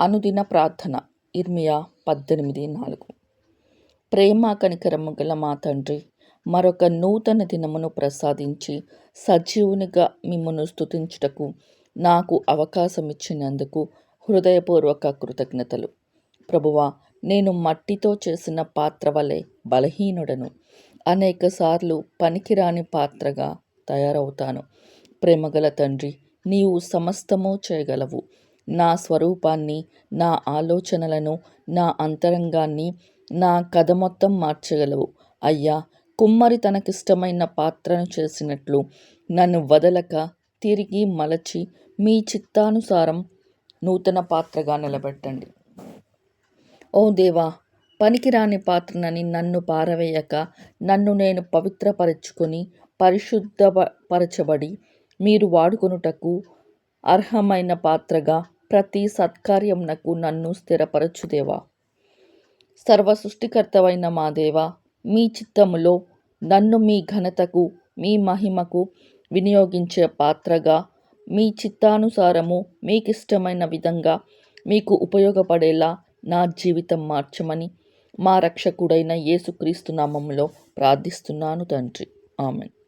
అనుదిన ప్రార్థన. ఇర్మియా పద్దెనిమిది నాలుగు. ప్రేమ కనికరము గల మా తండ్రి మరొక నూతన దినమును ప్రసాదించి సజీవునిగా మిమ్మను స్తుతించుటకు నాకు అవకాశం ఇచ్చినందుకు హృదయపూర్వక కృతజ్ఞతలు. ప్రభువా నేను మట్టితో చేసిన పాత్ర వలె బలహీనుడను. అనేకసార్లు పనికిరాని పాత్రగా తయారవుతాను. ప్రేమగల తండ్రి నీవు సమస్తము చేయగలవు. నా స్వరూపాన్ని నా ఆలోచనలను నా అంతరంగాన్ని నా కథ మొత్తం మార్చగలవు. అయ్యా కుమ్మరి తనకిష్టమైన పాత్రను చేసినట్లు నన్ను వదలక తిరిగి మలచి మీ చిత్తానుసారం నూతన పాత్రగా నిలబెట్టండి. ఓ దేవా పనికిరాని పాత్రనని నన్ను పారవేయక నన్ను నేను పవిత్రపరచుకొని పరిశుద్ధపరచబడి మీరు వాడుకొనుటకు అర్హమైన పాత్రగా ప్రతి సత్కార్యమునకు నన్ను స్థిరపరచుదేవా సర్వ సృష్టికర్తవైన మా దేవా మీ చిత్తములో నన్ను మీ ఘనతకు మీ మహిమకు వినియోగించే పాత్రగా మీ చిత్తానుసారము మీకిష్టమైన విధంగా మీకు ఉపయోగపడేలా నా జీవితం మార్చమని మా రక్షకుడైన యేసుక్రీస్తు నామంలో ప్రార్థిస్తున్నాను తండ్రి. ఆమెన్.